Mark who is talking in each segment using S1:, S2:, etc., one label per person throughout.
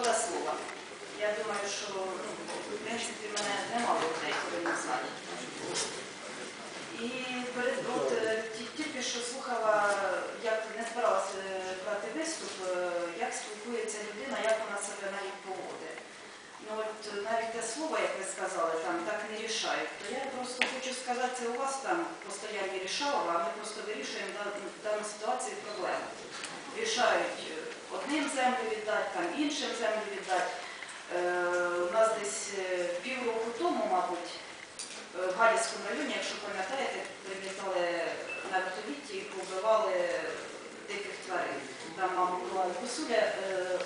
S1: Микола Слуга. Я думаю, що ну, в принципі мене нема людей, коли не знає. І перед от, е, тільки що слухала, як не збиралася е, брати виступ, е, як спілкується людина, як вона себе навіть поводить. Ну от навіть те слово, як ви сказали, там так не рішають. То я просто хочу сказати, це у вас там постоянно рішало, а ми просто вирішуємо в даній ситуації проблему. Рішають одним землю віддати, там іншим землю віддати. Е, У нас десь е, півроку тому, мабуть, е, в Галівському районі, якщо пам'ятаєте, прилітали на вертоліті і побивали диких тварин. Там, мабуть, була косуля е,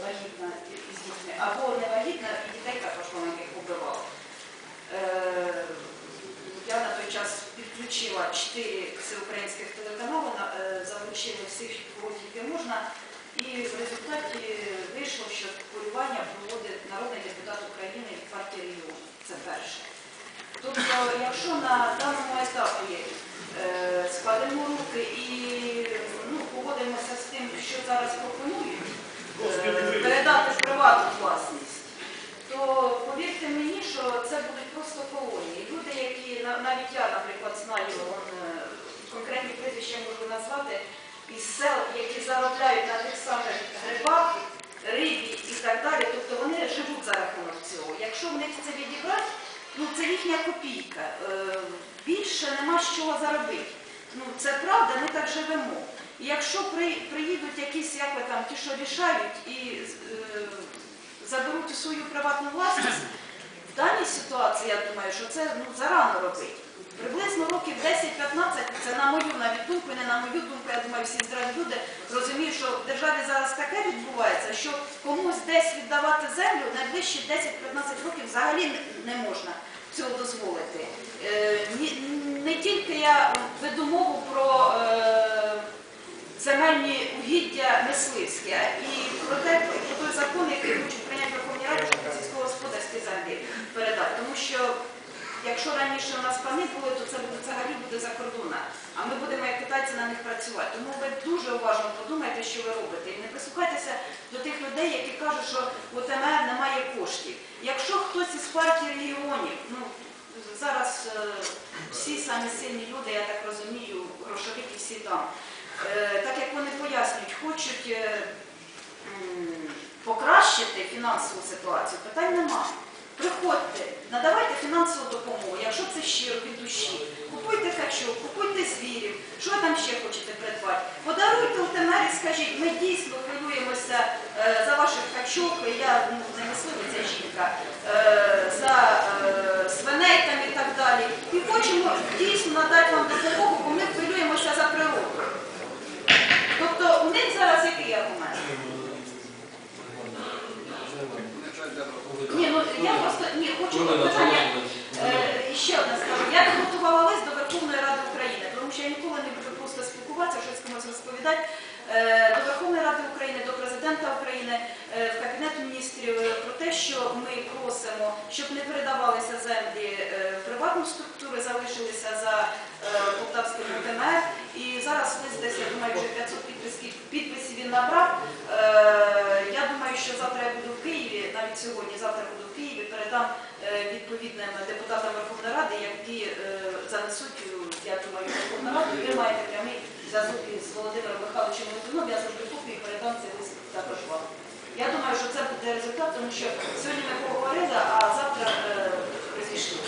S1: вагітна із дітьми, або не вагітна, і дітей також маленьких побивали. Е, Я на той час підключила чотири всеукраїнських телеканали, на- залучили всіх, кого тільки можна, і в результаті вийшло, що полювання проводить народний депутат України від партії регіону. Це перше. Тобто, якщо на даному етапі е, складемо руки і ну, погодимося з тим, що зараз пропонують, е, передати в приватну власність, то повірте мені, що це будуть просто колонії. Люди, які навіть я, наприклад, знаю он, е, конкретні прізвища можу назвати із сел, які заробляють на тих самих грибах, рибі і так далі. Тобто вони живуть за рахунок цього. Якщо в них це відібрати, ну це їхня копійка. Е, Більше нема з чого заробити. Ну це правда, ми так живемо. І якщо приїдуть якісь, як ви там, ті, що рішають, і е, заберуть у свою приватну власність, в даній ситуації, я думаю, що це ну, зарано робити. Приблизно років 10-15, це на мою навіть думку, не на мою думку, я думаю, всі здраві люди розуміють, що в державі зараз таке відбувається, що комусь десь віддавати землю найближчі 10-15 років взагалі не можна цього дозволити. Е, не тільки я веду мову про е, земельні угіддя мисливські, а і про про той закон, який хочуть прийняти Верховній Раді, щоб сільськогосподарські землі передати. Тому що якщо раніше у нас пани були, то це буде взагалі буде за кордона. А ми будемо як китайці на них працювати. Тому ви дуже уважно подумайте, що ви робите. І не прислухайтеся до тих людей, які кажуть, що у ТМР немає коштів. Якщо хтось із партії регіонів, е, всі самі сильні люди, я так розумію, грошовики всі там. Е, так як вони пояснюють, хочуть е, покращити фінансову ситуацію, питань немає. Приходьте, надавайте фінансову допомогу, якщо це щиро від душі. Купуйте качок, купуйте звірів, що ви там ще хочете придбати. Подаруйте у темері, скажіть, ми дійсно хвилюємося за ваших качок, я ну, не мисливиця жінка, е, за е, свиней там і так далі. І хочемо дійсно надати вам допомогу, бо ми хвилюємося за природу. Тобто у них зараз який аргумент?
S2: Ні, ну я
S1: просто ні, хочу питання.
S2: Е,
S1: ще одне скажу. Я підготувала лист до Верховної Ради України, тому що я ніколи не буду просто спілкуватися, щось комусь розповідати. Е, До Верховної Ради України, до президента України, е, в Кабінет міністрів е, про те, що ми просимо, щоб не передавалися землі е, в приватну структуру, залишилися за е, Полтавським ОТМР. І зараз лист десь, я думаю, вже 500 підписів, підписів він набрав. Е, Я думаю, що завтра я буду в Києві, навіть сьогодні, завтра буду там е, відповідним депутатам Верховної Ради, які е, занесуть, е, я думаю, Верховну Раду, ви маєте прямий зв'язок із Володимиром Михайловичем Литвином, я зроблю копію і передам цей лист також вам. Я думаю, що це буде результат, тому що сьогодні ми поговорили, а завтра розійшли.